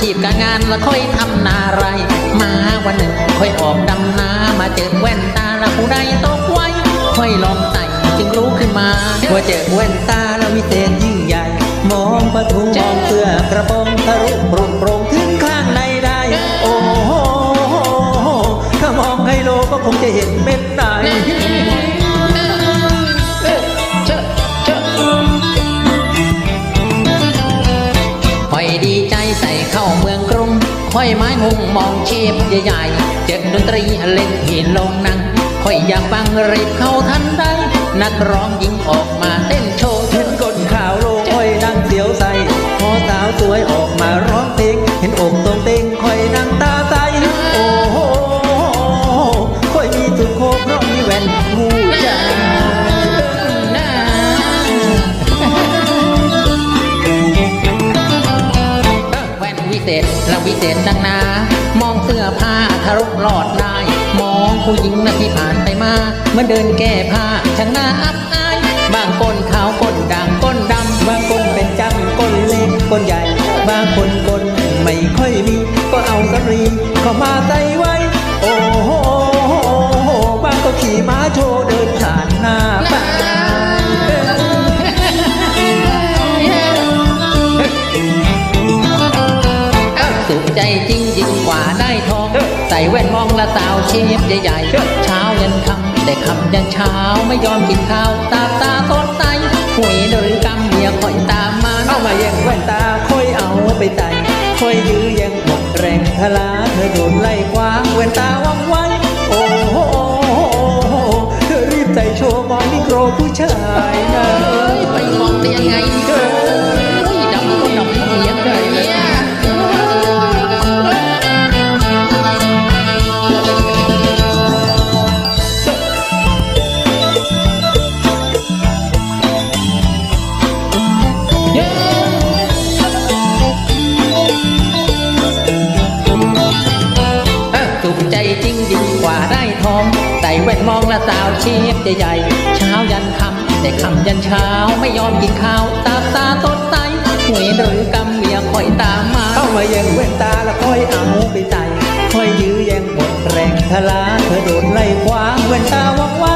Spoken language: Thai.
ชีพการงานแล้วค่อยทำนาไร มาวันหนึ่งค่อยออกดำนามาเจอแว่นตาแล้วผู้ใดตกไว้ ค่อยลองใส่จึงรู้ขึ้นมาว่าเจอแว่นตาแล้ววิเศษยิ่งใหญ่ มองประทุมมองเสื้อกระโปรงทะลุโปร่งโปร่งถึงข้างในได้ โอ้โหถ้ามองไฮโลก็คงจะเห็นเม็ดในเชอะเชอะค่อยดีใจ อยไม้มุงมองเชฟใหญ่ๆเจ็ดดนตรีเล่นหินลงนั่งค่อยอยากฟังรีบเข้าทันใดนักร้องยิงออกมาเต้ เศษและวิเศษดังนา มองเสื้อผ้าทะลุหลอดลาย มองผู้หญิงนะที่ผ่านไปมาเมื่อเดินแก้ผ้าช่างน่าอับอาย บางคนขาวก้นด่างก้นดำบางคนเป็นจำก้นเล็กก้นใหญ่ บางคนก้นไม่ค่อยมี ก็เอาสำลีเข้ามาใส่ไว้ ใจจริงยิ่งกว่าได้ทอง ใส่แว่นมองละสาวเชฟใหญ่ๆเช้ายันคำแต่คำยันเช้าไม่ยอมกินข้าวตาตาสดใสหวยหรือกำเมียคอยตามมาเอามาแย่งแว่นตาค่อยเอาไปใส่ค่อยยื้อแย่งหมดแรงทลาเธอโดนไล่คว้างแว่นตาว่างไว้โอ้โหเธอรีบใส่โชว์มองนิโกรผู้ชายนะ องใส่แว่นมองละสาวเชฟใหญ่เช้ายันคำแต่คำยันเช้าไม่ยอมกินข้าวตาตาสดใสหวยหรือกำเมียคอยตามมาเข้ามาแย่งแว่นตาแล้วคอยเอาไปใส่คอยยื้อแย่งหมดแรงทลาเธอโดนไล่คว้าแว่นตาว่าง